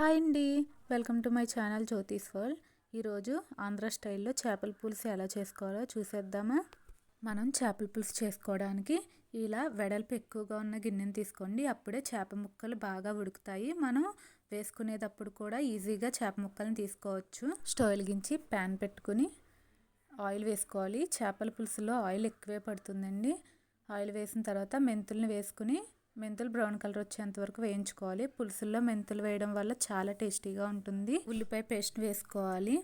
Hi అండి. Welcome to my channel Jyothi's World. ఈరోజు ఆంధ్ర స్టైల్లో చేపల పులుసు ఎలా చేసుకోవాలో చూసేద్దామా? మనం చేపల పులుసు చేసుకోవడానికి ఇలా వెడల్పు ఎక్కువగా ఉన్న గిన్నెని తీసుకోండి. అప్పుడే చేప ముక్కలు బాగా ఉడుకుతాయి. మనం వేసుకునేటప్పుడు కూడా ఈజీగా చేప ముక్కలను తీసుకోవచ్చు. స్టవ్ వెలిగించి ప్యాన్ పెట్టుకుని ఆయిల్ వేసుకోవాలి. చేపల పులుసులో ఆయిల్ ఎక్కువే పడుతుందండి. ఆయిల్ వేసిన తర్వాత మెంతుల్ని వేసుకుని మెంతులు బ్రౌన్ కలర్ వచ్చేంత వరకు వేయించుకోవాలి. పులుసుల్లో మెంతులు వేయడం వల్ల చాలా టేస్టీగా ఉంటుంది. ఉల్లిపాయ పేస్ట్ వేసుకోవాలి.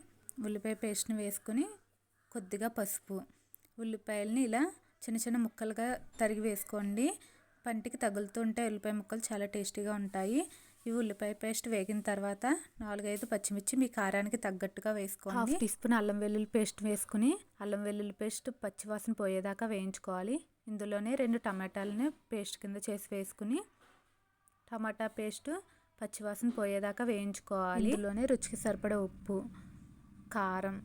ఉల్లిపాయ పేస్ట్ని వేసుకుని కొద్దిగా పసుపు. ఉల్లిపాయలని ఇలా చిన్న చిన్న ముక్కలుగా తరిగి వేసుకోండి. పంటికి తగులుతుంటే ఉల్లిపాయ ముక్కలు చాలా టేస్టీగా ఉంటాయి. ఈ ఉల్లిపాయ పేస్ట్ వేగిన తర్వాత నాలుగైదు పచ్చిమిర్చి మీ కారానికి తగ్గట్టుగా వేసుకోండి. హాఫ్ టీ స్పూన్ అల్లం వెల్లుల్లి పేస్ట్ వేసుకుని అల్లం వెల్లుల్లి పేస్ట్ పచ్చివాసన పోయేదాకా వేయించుకోవాలి. ఇందులోనే రెండు టమాటాలని పేస్ట్ కింద చేసి వేసుకుని టమాటా పేస్ట్ పచ్చివాసన పోయేదాకా వేయించుకోవాలి. ఇందులోనే రుచికి సరిపడే ఉప్పు కారం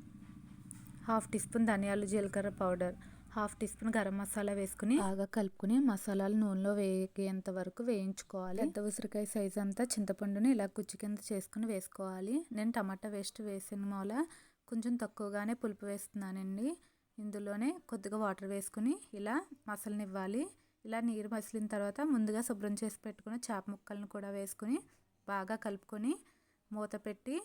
హాఫ్ టీ స్పూన్ ధనియాలు జీలకర్ర powder half teaspoon garam masala వేసుకుని బాగా కలుపుకుని మసాలాలు నూనెలో వేగేంత వరకు వేయించుకోవాలి. పెద్ద ఉసిరికాయ సైజ్ అంతా చింతపండుని ఇలా కుచ్చి కింద చేసుకుని వేసుకోవాలి. నేను టమాటా వేస్ట్ వేసిన మూల కొంచెం తక్కువగానే పులుపు వేస్తున్నానండి. ఇందులోనే కొద్దిగా వాటర్ వేసుకుని ఇలా మసలనివ్వాలి. ఇలా నీరు మసిలిన తర్వాత ముందుగా శుభ్రం చేసి పెట్టుకుని చేప ముక్కలను కూడా వేసుకుని బాగా కలుపుకొని మూత పెట్టి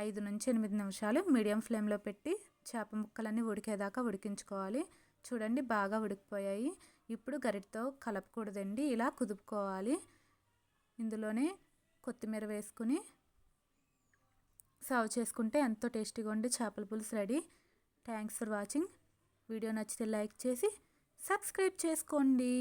ఐదు నుంచి ఎనిమిది నిమిషాలు మీడియం ఫ్లేమ్లో పెట్టి చేప ముక్కలన్నీ ఉడికేదాకా ఉడికించుకోవాలి. చూడండి బాగా ఉడికిపోయాయి. ఇప్పుడు గరిటతో కలపకూడదండి. ఇలా కుదుపుకోవాలి. ఇందులోనే కొత్తిమీర వేసుకుని సర్వ్ చేసుకుంటే ఎంతో టేస్టీగా ఉండి చేపల పులుసు ready. Thanks for watching video నచ్చితే లైక్ చేసి సబ్స్క్రైబ్ చేసుకోండి.